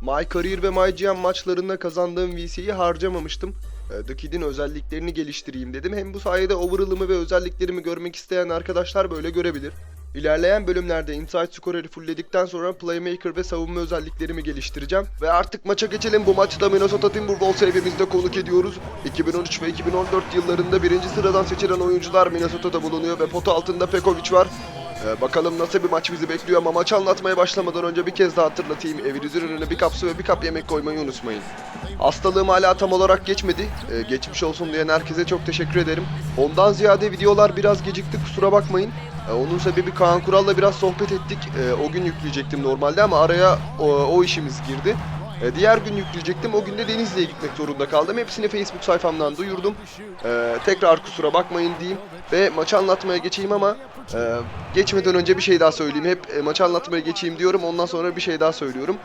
My Career ve My GM maçlarında kazandığım VC'yi harcamamıştım. Ee, The Kid'in özelliklerini geliştireyim dedim. Hem bu sayede overall'ımı ve özelliklerimi görmek isteyen arkadaşlar böyle görebilir. İlerleyen bölümlerde Inside Scorer'ı fullledikten sonra Playmaker ve savunma özelliklerimi geliştireceğim. Ve artık maça geçelim. Bu maçta Minnesota Timberwolves'u evimizde konuk ediyoruz. 2013 ve 2014 yıllarında birinci sıradan seçilen oyuncular Minnesota'da bulunuyor ve pot altında Pekovic var. Ee, bakalım nasıl bir maç bizi bekliyor ama maç anlatmaya başlamadan önce bir kez daha hatırlatayım. Evinizin önüne bir kap su ve bir kap yemek koymayı unutmayın. Hastalığım hala tam olarak geçmedi. Ee, geçmiş olsun diyen herkese çok teşekkür ederim. Ondan ziyade videolar biraz gecikti kusura bakmayın. Ee, onun sebebi Kaan Kural'la biraz sohbet ettik. Ee, o gün yükleyecektim normalde ama araya o, o işimiz girdi. Ee, diğer gün yükleyecektim. O gün de Denizli'ye gitmek zorunda kaldım. Hepsini Facebook sayfamdan duyurdum. Ee, tekrar kusura bakmayın diyeyim. Ve maçı anlatmaya geçeyim ama e, geçmeden önce bir şey daha söyleyeyim. Hep e, maçı anlatmaya geçeyim diyorum. Ondan sonra bir şey daha söylüyorum.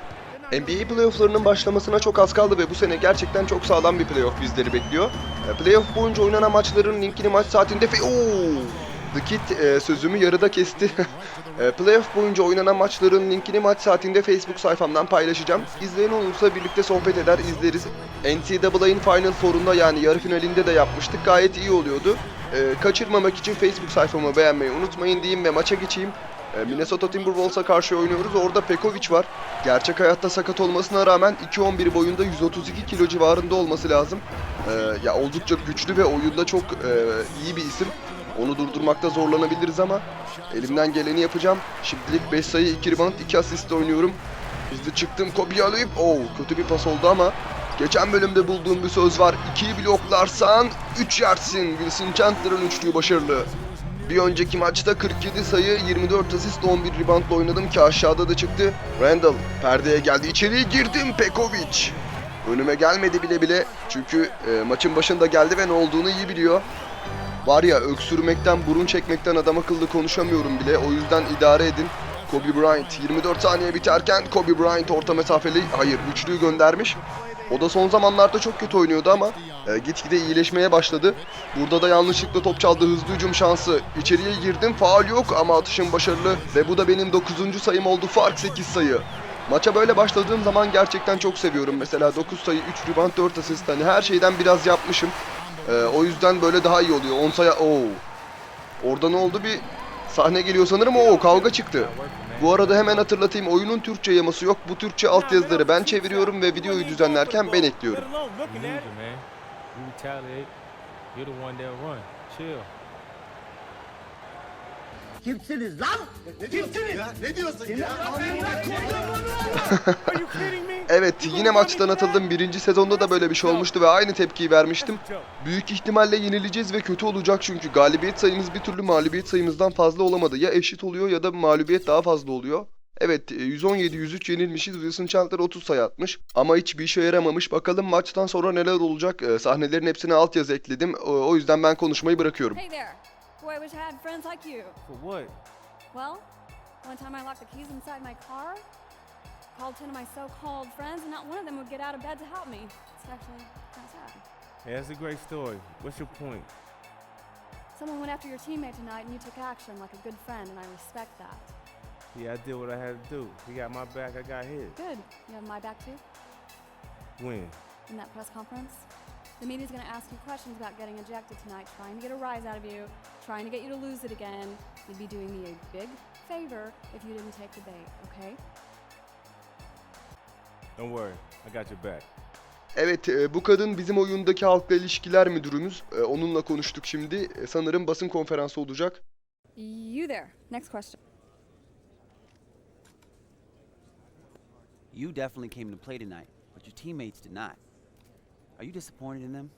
NBA playofflarının başlamasına çok az kaldı ve bu sene gerçekten çok sağlam bir playoff bizleri bekliyor. E, Playoff boyunca oynanan maçların linkini maç saatinde fe... The Kid e, sözümü yarıda kesti. e, playoff boyunca oynanan maçların linkini maç saatinde Facebook sayfamdan paylaşacağım. İzleyen olursa birlikte sohbet eder, izleriz. NCAA'nin Final Four'unda yani yarı finalinde de yapmıştık. Gayet iyi oluyordu. E, kaçırmamak için Facebook sayfamı beğenmeyi unutmayın diyeyim ve maça geçeyim. E, Minnesota Timberwolves'a karşı oynuyoruz. Orada Pekovic var. Gerçek hayatta sakat olmasına rağmen 2.11 boyunda 132 kilo civarında olması lazım. E, ya oldukça güçlü ve oyunda çok e, iyi bir isim. Onu durdurmakta zorlanabiliriz ama elimden geleni yapacağım. Şimdilik 5 sayı, 2 rebound, 2 asist oynuyorum. Hızlı çıktım, Kobe'yi alayım. Oo, kötü bir pas oldu ama geçen bölümde bulduğum bir söz var. 2'yi bloklarsan 3 yersin. Wilson Chandler'ın üçlüğü başarılı. Bir önceki maçta 47 sayı, 24 asist, 11 reboundla oynadım ki aşağıda da çıktı. Randall perdeye geldi. İçeriye girdim Pekovic. Önüme gelmedi bile bile. Çünkü e, maçın başında geldi ve ne olduğunu iyi biliyor. Var ya öksürmekten, burun çekmekten adam akıllı konuşamıyorum bile. O yüzden idare edin. Kobe Bryant 24 saniye biterken Kobe Bryant orta mesafeli, hayır üçlüyü göndermiş. O da son zamanlarda çok kötü oynuyordu ama e, gitgide iyileşmeye başladı. Burada da yanlışlıkla top çaldı hızlı hücum şansı. İçeriye girdim faal yok ama atışım başarılı. Ve bu da benim 9. sayım oldu fark 8 sayı. Maça böyle başladığım zaman gerçekten çok seviyorum. Mesela 9 sayı, 3 rebound, 4 asist. Hani her şeyden biraz yapmışım. Ee, o yüzden böyle daha iyi oluyor. 10 sayı... Oo. Orada ne oldu? Bir sahne geliyor sanırım. Oo kavga çıktı. Bu arada hemen hatırlatayım. Oyunun Türkçe yaması yok. Bu Türkçe altyazıları ben çeviriyorum ve videoyu düzenlerken ben ekliyorum. You loser, man. You retaliate. You're the one Kimsiniz lan? Kimsiniz? Ne diyorsun ya? You kidding me? Evet yine maçtan atıldım. Birinci sezonda da böyle bir şey olmuştu ve aynı tepkiyi vermiştim. Büyük ihtimalle yenileceğiz ve kötü olacak çünkü galibiyet sayımız bir türlü mağlubiyet sayımızdan fazla olamadı. Ya eşit oluyor ya da mağlubiyet daha fazla oluyor. Evet 117-103 yenilmişiz. Wilson Chandler 30 sayı atmış. Ama hiçbir işe yaramamış. Bakalım maçtan sonra neler olacak. Ee, sahnelerin hepsine altyazı ekledim. O, o yüzden ben konuşmayı bırakıyorum. Hey there. Boy, I wish I had friends like you. For what? Well, one time I locked the keys inside my car, called 10 of my so-called friends, and not one of them would get out of bed to help me. It's actually kind of sad. Hey, that's a great story. What's your point? Someone went after your teammate tonight, and you took action like a good friend, and I respect that. Yeah, I did what I had to do. He got my back, I got his. Good. You have my back too? When? In that press conference? The media's going to ask you questions about getting ejected tonight, trying to get a rise out of you, trying to get you to lose it again. You'd be doing me a big favor if you didn't take the bait, okay? Don't worry, I got your back. Evet e, bu kadın bizim oyundaki halkla ilişkiler müdürümüz. E, Onunla konuştuk şimdi. E, Sanırım basın konferansı olacak. You there. Next question. You definitely came to play tonight, but your teammates did not. Are you disappointed in them?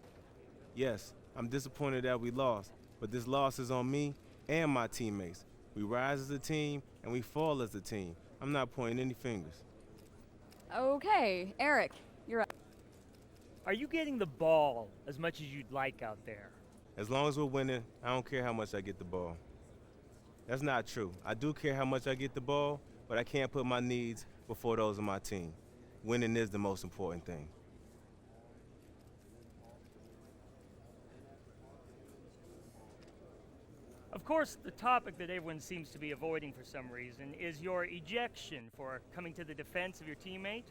Yes, I'm disappointed that we lost, but this loss is on me and my teammates. We rise as a team and we fall as a team. I'm not pointing any fingers. Okay, Eric, you're up. Are you getting the ball as much as you'd like out there? As long as we're winning, I don't care how much I get the ball. That's not true. I do care how much I get the ball, but I can't put my needs before those of my team. Winning is the most important thing. Course, the topic that everyone seems to be avoiding for some reason is your ejection for coming to the defense of your teammate.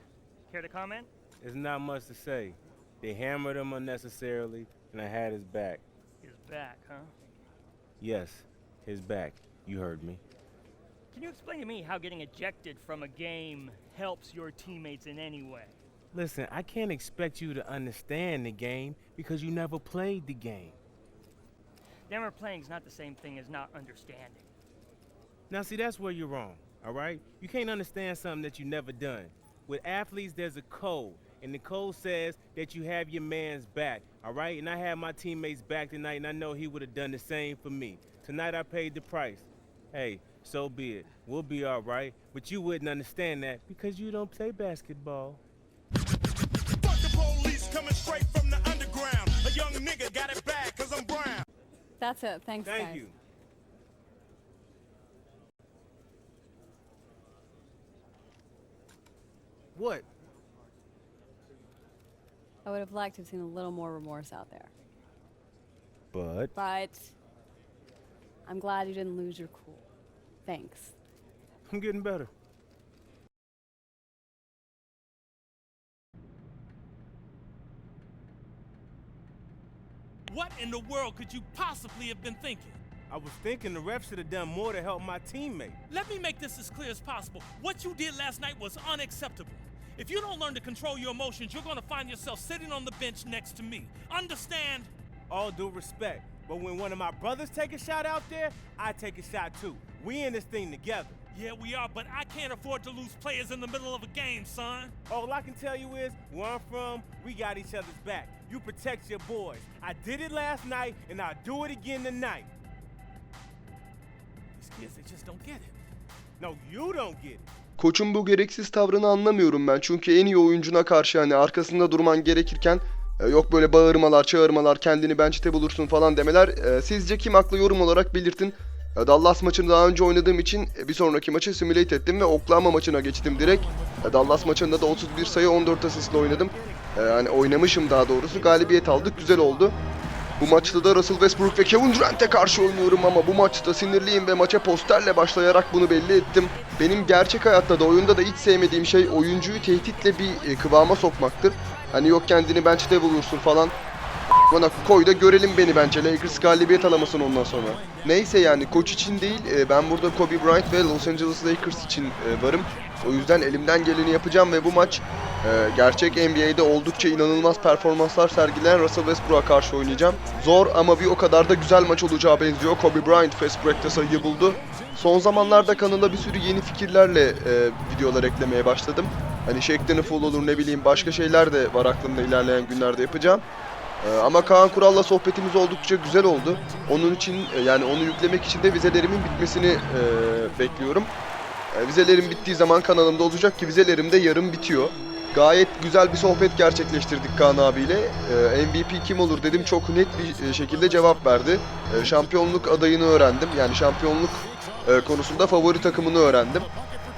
Care to comment? There's not much to say. They hammered him unnecessarily, and I had his back. His back, huh? Yes, his back. You heard me. Can you explain to me how getting ejected from a game helps your teammates in any way? Listen, I can't expect you to understand the game because you never played the game. Never playing's not the same thing as not understanding. Now, see, that's where you're wrong, all right? You can't understand something that you've never done. With athletes, there's a code, and the code says that you have your man's back, all right? And I had my teammates back tonight, and I know he would have done the same for me. Tonight, I paid the price. Hey, so be it. We'll be all right, but you wouldn't understand that because you don't play basketball. Fuck the police coming straight from the underground. A young nigga got it bad cause I'm brown. That's it. Thanks, Thank guys. you. What? I would have liked to have seen a little more remorse out there. But But I'm glad you didn't lose your cool. Thanks. I'm getting better. What in the world could you possibly have been thinking? I was thinking the ref should have done more to help my teammate. Let me make this as clear as possible. What you did last night was unacceptable. If you don't learn to control your emotions, you're gonna find yourself sitting on the bench next to me. Understand? All due respect. But when one of my brothers take a shot out there, I take a shot too. We in this thing together. Yeah, we are, but I can't afford to lose players in the middle of a game, son. All I can tell you is, where I'm from, we got each other's back. You protect your boys. I did it last night, and I'll do it again tonight. These kids, they just don't get it. No, you don't get it. Koçun bu gereksiz tavrını anlamıyorum ben. Çünkü en iyi oyuncuna karşı hani arkasında durman gerekirken e, yok böyle bağırmalar, çağırmalar, kendini bench'te bulursun falan demeler. E, sizce kim haklı yorum olarak belirtin. Dallas maçını daha önce oynadığım için e, bir sonraki maçı simülate ettim ve Oklahoma maçına geçtim direkt. Dallas maçında da 31 sayı 14 asistle oynadım. Yani oynamışım daha doğrusu. Galibiyet aldık. Güzel oldu. Bu maçta da Russell Westbrook ve Kevin Durant'e karşı oynuyorum ama bu maçta sinirliyim ve maça posterle başlayarak bunu belli ettim. Benim gerçek hayatta da oyunda da hiç sevmediğim şey oyuncuyu tehditle bir e, kıvama sokmaktır. Hani yok kendini bench'te bulursun falan. Bana koy da görelim beni bence. Lakers galibiyet alamasın ondan sonra. Neyse yani koç için değil e, ben burada Kobe Bryant ve Los Angeles Lakers için e, varım. O yüzden elimden geleni yapacağım ve bu maç e, gerçek NBA'de oldukça inanılmaz performanslar sergileyen Russell Westbrook'a karşı oynayacağım. Zor ama bir o kadar da güzel maç olacağı benziyor. Kobe Bryant fast break'te sayıyı buldu. Son zamanlarda kanala bir sürü yeni fikirlerle e, videolar eklemeye başladım. Hani Shaq'ten full olur ne bileyim başka şeyler de var aklımda ilerleyen günlerde yapacağım. Ee, ama Kaan Kural'la sohbetimiz oldukça güzel oldu. Onun için e, yani onu yüklemek için de vizelerimin bitmesini e, bekliyorum. E, vizelerim bittiği zaman kanalımda olacak ki vizelerim de yarın bitiyor. Gayet güzel bir sohbet gerçekleştirdik Kaan abiyle. E, MVP kim olur dedim çok net bir e, şekilde cevap verdi. E, şampiyonluk adayını öğrendim. Yani şampiyonluk e, konusunda favori takımını öğrendim.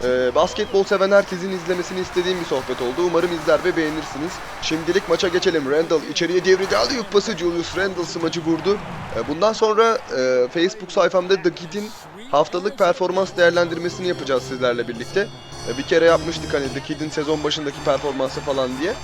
Ee, basketbol seven herkesin izlemesini istediğim bir sohbet oldu. Umarım izler ve beğenirsiniz. Şimdilik maça geçelim. Randall içeriye devrede alıyor pası. Julius Randall smacı vurdu. Ee, bundan sonra e, Facebook sayfamda The Kid'in haftalık performans değerlendirmesini yapacağız sizlerle birlikte. Ee, bir kere yapmıştık hani The Kid'in sezon başındaki performansı falan diye.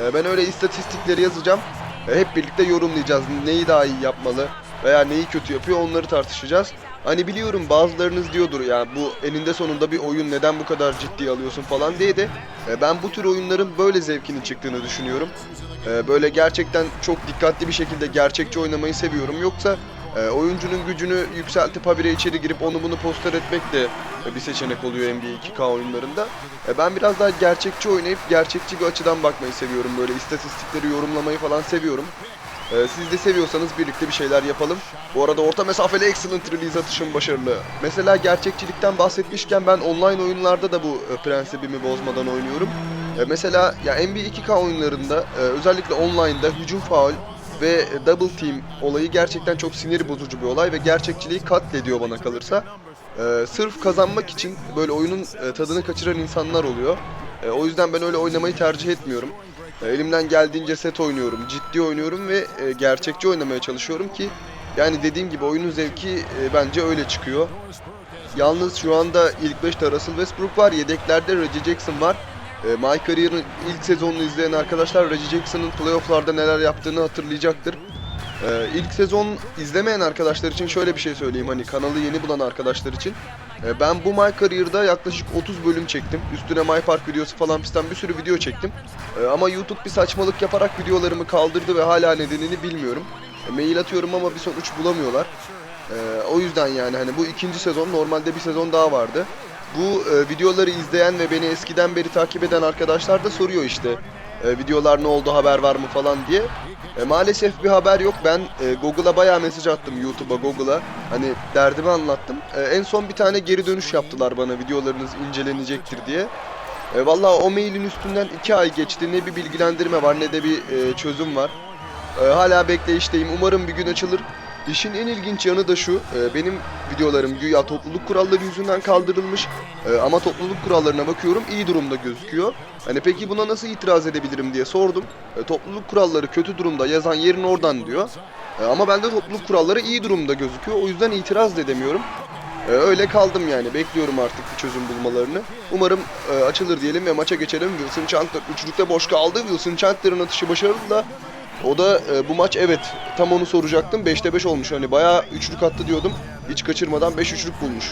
Ee, ben öyle istatistikleri yazacağım. Ee, hep birlikte yorumlayacağız. Neyi daha iyi yapmalı veya neyi kötü yapıyor onları tartışacağız. Hani biliyorum bazılarınız diyordur ya bu eninde sonunda bir oyun neden bu kadar ciddiye alıyorsun falan diye de e, ben bu tür oyunların böyle zevkinin çıktığını düşünüyorum. E, Böyle gerçekten çok dikkatli bir şekilde gerçekçi oynamayı seviyorum. Yoksa e, oyuncunun gücünü yükseltip habire içeri girip onu bunu poster etmek de e, bir seçenek oluyor NBA 2K oyunlarında. E, Ben biraz daha gerçekçi oynayıp gerçekçi bir açıdan bakmayı seviyorum. Böyle istatistikleri yorumlamayı falan seviyorum. Ee, siz de seviyorsanız birlikte bir şeyler yapalım. Bu arada orta mesafeli excellent release atışım başarılı. Mesela gerçekçilikten bahsetmişken ben online oyunlarda da bu e, prensibimi bozmadan oynuyorum. E, mesela ya NBA 2K oyunlarında e, özellikle online'da hücum faul ve double team olayı gerçekten çok sinir bozucu bir olay ve gerçekçiliği katlediyor bana kalırsa. E, sırf kazanmak için böyle oyunun e, tadını kaçıran insanlar oluyor. E, o yüzden ben öyle oynamayı tercih etmiyorum. E, Elimden geldiğince set oynuyorum, ciddi oynuyorum ve e, gerçekçi oynamaya çalışıyorum ki yani dediğim gibi oyunun zevki e, bence öyle çıkıyor. Yalnız şu anda ilk 5'te Russell Westbrook var, yedeklerde Reggie Jackson var. E, My Career'ın ilk sezonunu izleyen arkadaşlar Reggie Jackson'ın playofflarda neler yaptığını hatırlayacaktır. E, ilk sezon izlemeyen arkadaşlar için şöyle bir şey söyleyeyim hani kanalı yeni bulan arkadaşlar için. E, ben bu My Career'da yaklaşık 30 bölüm çektim. Üstüne My Park videosu falan fistan bir sürü video çektim. E, ama YouTube bir saçmalık yaparak videolarımı kaldırdı ve hala nedenini bilmiyorum. E, mail atıyorum ama bir sonuç bulamıyorlar. E, o yüzden yani hani bu ikinci sezon normalde bir sezon daha vardı. Bu e, videoları izleyen ve beni eskiden beri takip eden arkadaşlar da soruyor işte e, videolar ne oldu haber var mı falan diye. E, maalesef bir haber yok. Ben e, Google'a bayağı mesaj attım YouTube'a, Google'a. Hani derdimi anlattım. E, en son bir tane geri dönüş yaptılar bana videolarınız incelenecektir diye. E, Valla o mailin üstünden 2 ay geçti. Ne bir bilgilendirme var ne de bir e, çözüm var. E, hala bekleyişteyim. Umarım bir gün açılır. İşin en ilginç yanı da şu. e, benim videolarım güya topluluk kuralları yüzünden kaldırılmış. E, ama topluluk kurallarına bakıyorum iyi durumda gözüküyor. Hani peki buna nasıl itiraz edebilirim diye sordum. E, topluluk kuralları kötü durumda yazan yerin oradan diyor. Ama bende topluluk kuralları iyi durumda gözüküyor. O yüzden itiraz da edemiyorum. Öyle kaldım yani. Bekliyorum artık bir çözüm bulmalarını. Umarım açılır diyelim ve maça geçelim. Wilson Chandler üçlükte boş kaldı. Wilson Chandler'ın atışı başarılı da o da e, bu maç evet tam onu soracaktım. 5'te 5 olmuş. Hani bayağı üçlük attı diyordum. Hiç kaçırmadan 5 üçlük bulmuş.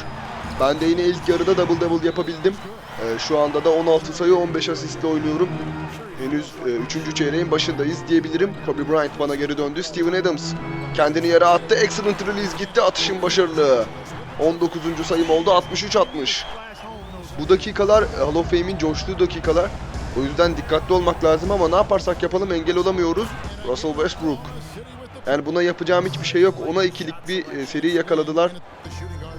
Ben de yine ilk yarıda double double yapabildim. E, şu anda da 16 sayı 15 asistle oynuyorum. Henüz 3. çeyreğin başındayız diyebilirim. Kobe Bryant bana geri döndü. Steven Adams kendini yere attı. Excellent release gitti. Atışın başarılı. 19. sayım oldu. 63-60. Bu dakikalar e, Hall of Fame'in coştuğu dakikalar. O yüzden dikkatli olmak lazım ama ne yaparsak yapalım engel olamıyoruz. Russell Westbrook. Yani buna yapacağım hiçbir şey yok. Ona ikilik bir e, seri yakaladılar.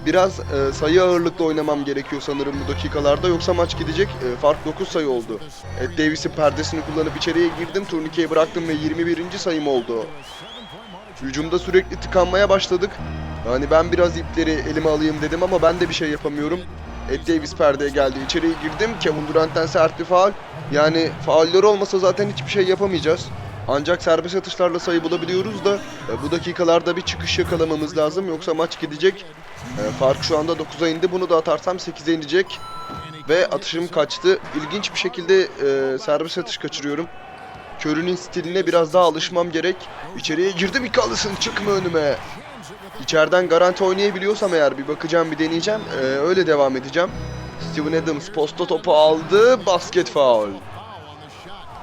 Biraz e, sayı ağırlıklı oynamam gerekiyor sanırım bu dakikalarda. Yoksa maç gidecek. E, fark 9 sayı oldu. Ed Davis'in perdesini kullanıp içeriye girdim. Turnikeyi bıraktım ve 21. sayım oldu. Hücumda sürekli tıkanmaya başladık. Yani ben biraz ipleri elime alayım dedim ama ben de bir şey yapamıyorum. Ed Davis perdeye geldi. İçeriye girdim. Kevin Durant'ten sert bir faul. Yani fauller olmasa zaten hiçbir şey yapamayacağız. Ancak serbest atışlarla sayı bulabiliyoruz da e, bu dakikalarda bir çıkış yakalamamız lazım. Yoksa maç gidecek. E, fark şu anda 9'a indi. Bunu da atarsam 8'e inecek. Ve atışım kaçtı. İlginç bir şekilde e, serbest atış kaçırıyorum. Curry'nin stiline biraz daha alışmam gerek. İçeriye girdim İkallısın çıkma önüme. İçeriden garanti oynayabiliyorsam eğer bir bakacağım bir deneyeceğim. Ee, öyle devam edeceğim. Steven Adams posta topu aldı. Basket faul.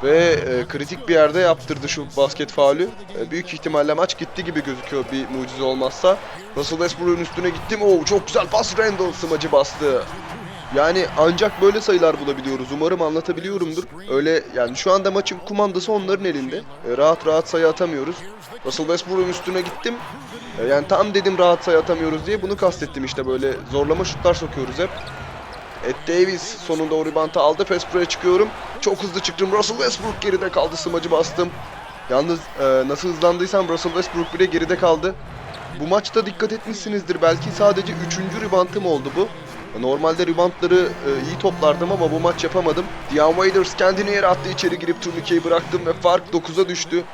Ve e, kritik bir yerde yaptırdı şu basket faulü. E, büyük ihtimalle maç gitti gibi gözüküyor bir mucize olmazsa. Russell Westbrook'un üstüne gittim. Oo çok güzel pas Randall smacı bastı. Yani ancak böyle sayılar bulabiliyoruz. Umarım anlatabiliyorumdur. Öyle yani şu anda maçın kumandası onların elinde. E, rahat rahat sayı atamıyoruz. Russell Westbrook'un üstüne gittim. E, yani tam dedim rahat sayı atamıyoruz diye bunu kastettim işte böyle zorlama şutlar sokuyoruz hep. Ed Davis sonunda o ribantı aldı. Fast çıkıyorum. Çok hızlı çıktım. Russell Westbrook geride kaldı. Smacı bastım. Yalnız e, nasıl hızlandıysam Russell Westbrook bile geride kaldı. Bu maçta dikkat etmişsinizdir. Belki sadece 3. ribantım oldu bu. Normalde ribantları e, iyi toplardım ama bu maç yapamadım. Dion Waiters kendini yere attı. içeri girip turnikeyi bıraktım ve fark 9'a düştü.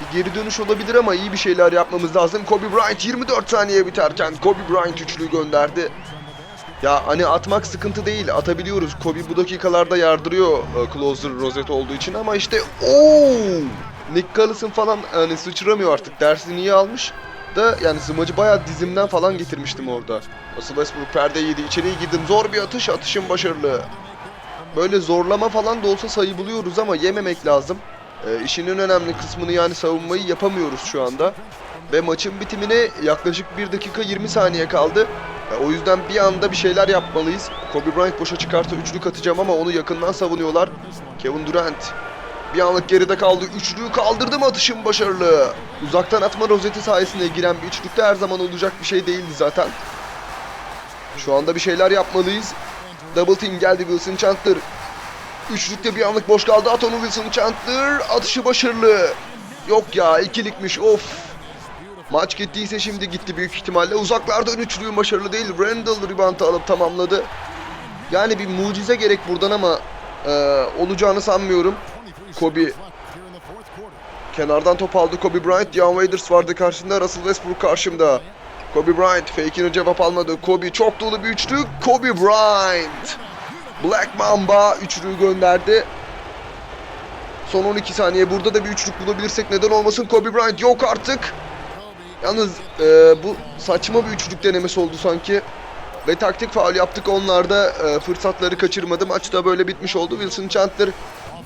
Bir geri dönüş olabilir ama iyi bir şeyler yapmamız lazım. Kobe Bryant 24 saniye biterken Kobe Bryant üçlüyü gönderdi. Ya hani atmak sıkıntı değil. Atabiliyoruz. Kobe bu dakikalarda yardırıyor e, closer rozet olduğu için ama işte ooo Nick Collison falan hani sıçramıyor artık. Dersini iyi almış da yani zımacı bayağı dizimden falan getirmiştim orada. Russell Westbrook perde yedi. içeriye girdim. Zor bir atış. Atışım başarılı. Böyle zorlama falan da olsa sayı buluyoruz ama yememek lazım. E, işin en önemli kısmını yani savunmayı yapamıyoruz şu anda. Ve maçın bitimine yaklaşık 1 dakika 20 saniye kaldı. E, o yüzden bir anda bir şeyler yapmalıyız. Kobe Bryant boşa çıkarsa üçlük atacağım ama onu yakından savunuyorlar. Kevin Durant bir anlık geride kaldı. Üçlüyü kaldırdım atışım başarılı. Uzaktan atma rozeti sayesinde giren bir üçlükte her zaman olacak bir şey değildi zaten. Şu anda bir şeyler yapmalıyız. Double team geldi Wilson Chandler. Üçlükte bir anlık boş kaldı. At onu Wilson Chandler. Atışı başarılı. Yok ya ikilikmiş of. Maç gittiyse şimdi gitti büyük ihtimalle. Uzaklardan üçlüğü başarılı değil. Randall rebound'ı alıp tamamladı. Yani bir mucize gerek buradan ama e, olacağını sanmıyorum. Kobe kenardan top aldı Kobe Bryant. Dion Waiters vardı karşında. Russell Westbrook karşımda. Kobe Bryant fake'ine cevap almadı. Kobe çok dolu bir üçlük. Kobe Bryant. Black Mamba üçlüyü gönderdi. Son 12 saniye. Burada da bir üçlük bulabilirsek neden olmasın. Kobe Bryant yok artık. Yalnız e, bu saçma bir üçlük denemesi oldu sanki. Ve taktik faul yaptık. Onlar da e, fırsatları kaçırmadı. Maç da böyle bitmiş oldu. Wilson Chandler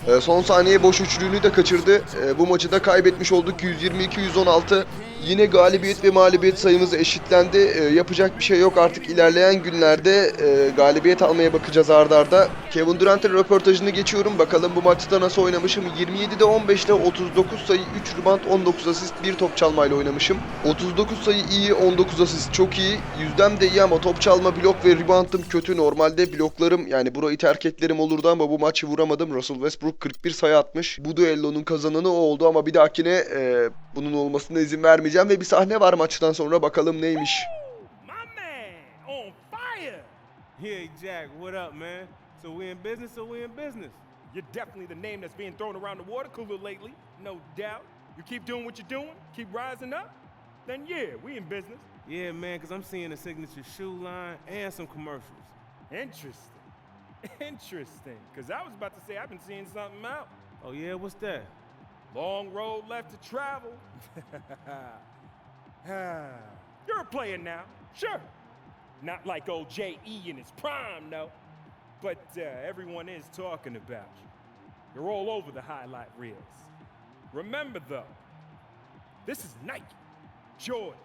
e, son saniye boş üçlüğünü de kaçırdı. E, bu maçı da kaybetmiş olduk. 122-116. Yine galibiyet ve mağlubiyet sayımız eşitlendi. E, yapacak bir şey yok artık. ilerleyen günlerde e, galibiyet almaya bakacağız ardarda. arda. Kevin Durant'ın röportajını geçiyorum. Bakalım bu maçta nasıl oynamışım. 27'de 15'te 39 sayı, 3 rebound, 19 asist, 1 top çalmayla oynamışım. 39 sayı iyi, 19 asist çok iyi. Yüzdem de iyi ama top çalma, blok ve reboundım kötü. Normalde bloklarım yani burayı terk etlerim olurdu ama bu maçı vuramadım. Russell Westbrook 41 sayı atmış. Bu duellonun kazananı o oldu ama bir dahakine e, bunun olmasına izin vermeyeceğim ve bir sahne var maçtan sonra bakalım neymiş. My man, on fire! Yeah, Jack, what up, man? So we in business or we in business? You're definitely the name that's being thrown around the water cooler lately, no doubt. You keep doing what you're doing, keep rising up, then yeah, we in business. Yeah, man, because I'm seeing a signature shoe line and some commercials. Interesting. Interesting. Because I was about to say I've been seeing something out. Oh, yeah, what's that? Long road left to travel. You're a player now, sure. Not like old J.E. in his prime, no. But uh, everyone is talking about you. You're all over the highlight reels. Remember, though, this is Nike, Jordan.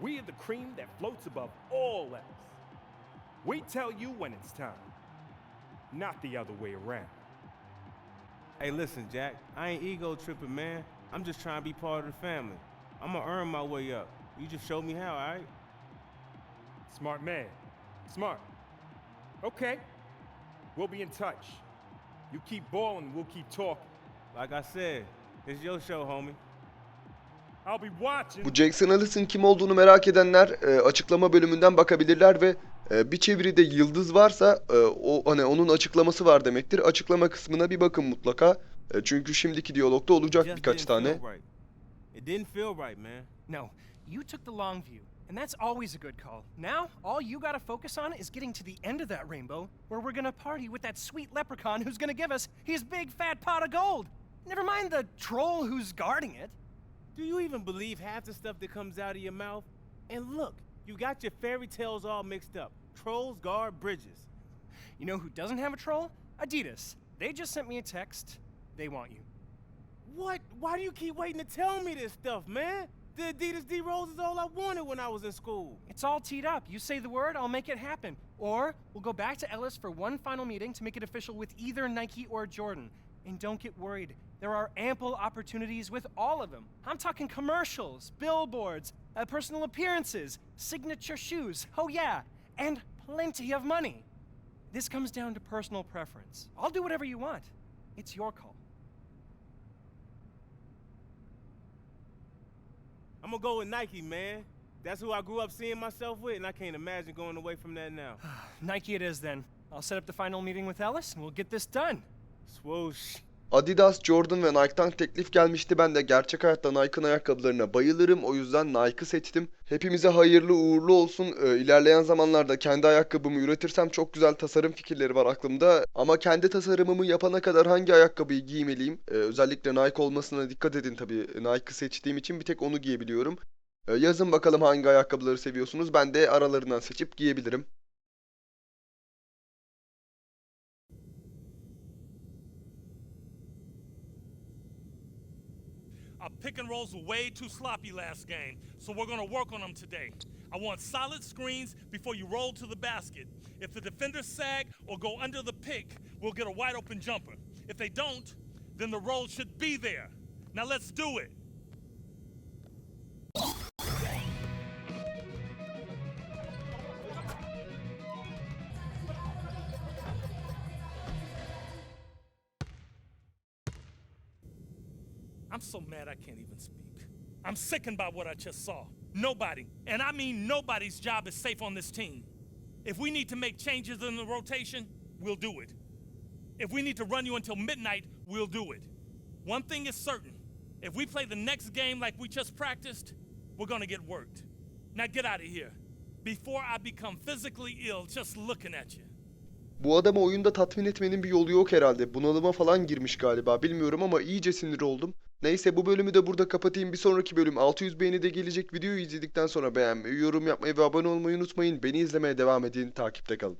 We are the cream that floats above all else. We tell you when it's time, not the other way around. Hey, listen, Jack, I ain't ego tripping, man. I'm just trying to be part of the family. I'm gonna earn my way up. You just show me how, all right? Smart man. Smart. Okay. We'll be in touch. You keep balling, we'll keep talking. Like I said, it's your show, homie. I'll be watching. Bu Jackson Ellis'in kim olduğunu merak edenler e, açıklama bölümünden bakabilirler ve e, bir çeviride yıldız varsa e, o hani onun açıklaması var demektir. Açıklama kısmına bir bakın mutlaka. E, çünkü şimdiki diyalogda olacak birkaç tane. It didn't feel right, man. No, you took the long view, and that's always a good call. Now, all you gotta focus on is getting to the end of that rainbow, where we're gonna party with that sweet leprechaun who's gonna give us his big fat pot of gold. Never mind the troll who's guarding it. Do you even believe half the stuff that comes out of your mouth? And look, you got your fairy tales all mixed up. Trolls guard bridges. You know who doesn't have a troll? Adidas. They just sent me a text. They want you. What? Why do you keep waiting to tell me this stuff, man? The Adidas D Rose is all I wanted when I was in school. It's all teed up. You say the word, I'll make it happen. Or we'll go back to Ellis for one final meeting to make it official with either Nike or Jordan. And don't get worried. There are ample opportunities with all of them. I'm talking commercials, billboards, uh, personal appearances, signature shoes. Oh, yeah. And plenty of money. This comes down to personal preference. I'll do whatever you want. It's your call. I'm gonna go with Nike, man. That's who I grew up seeing myself with, and I can't imagine going away from that now. Nike it is then. I'll set up the final meeting with Ellis and we'll get this done. Swoosh. Adidas, Jordan ve Nike'tan teklif gelmişti. Ben de gerçek hayatta Nike'ın ayakkabılarına bayılırım. O yüzden Nike seçtim. Hepimize hayırlı uğurlu olsun. Ee, ilerleyen zamanlarda kendi ayakkabımı üretirsem çok güzel tasarım fikirleri var aklımda. Ama kendi tasarımımı yapana kadar hangi ayakkabıyı giymeliyim? Ee, özellikle Nike olmasına dikkat edin tabii. Nike seçtiğim için bir tek onu giyebiliyorum. Ee, yazın bakalım hangi ayakkabıları seviyorsunuz. Ben de aralarından seçip giyebilirim. Our pick and rolls were way too sloppy last game, so we're gonna work on them today. I want solid screens before you roll to the basket. If the defenders sag or go under the pick, we'll get a wide open jumper. If they don't, then the roll should be there. Now let's do it. So mad I can't even speak. I'm sickened by what I just saw. Nobody, and I mean nobody's job is safe on this team. If we need to make changes in the rotation, we'll do it. If we need to run you until midnight, we'll do it. One thing is certain if we play the next game like we just practiced, we're gonna get worked. Now get out of here before I become physically ill just looking at you. Bu adamı oyunda tatmin etmenin bir yolu yok herhalde. Bunalıma falan girmiş galiba bilmiyorum ama iyice sinir oldum. Neyse bu bölümü de burada kapatayım. Bir sonraki bölüm 600 beğeni de gelecek. Videoyu izledikten sonra beğenmeyi, yorum yapmayı ve abone olmayı unutmayın. Beni izlemeye devam edin. Takipte kalın.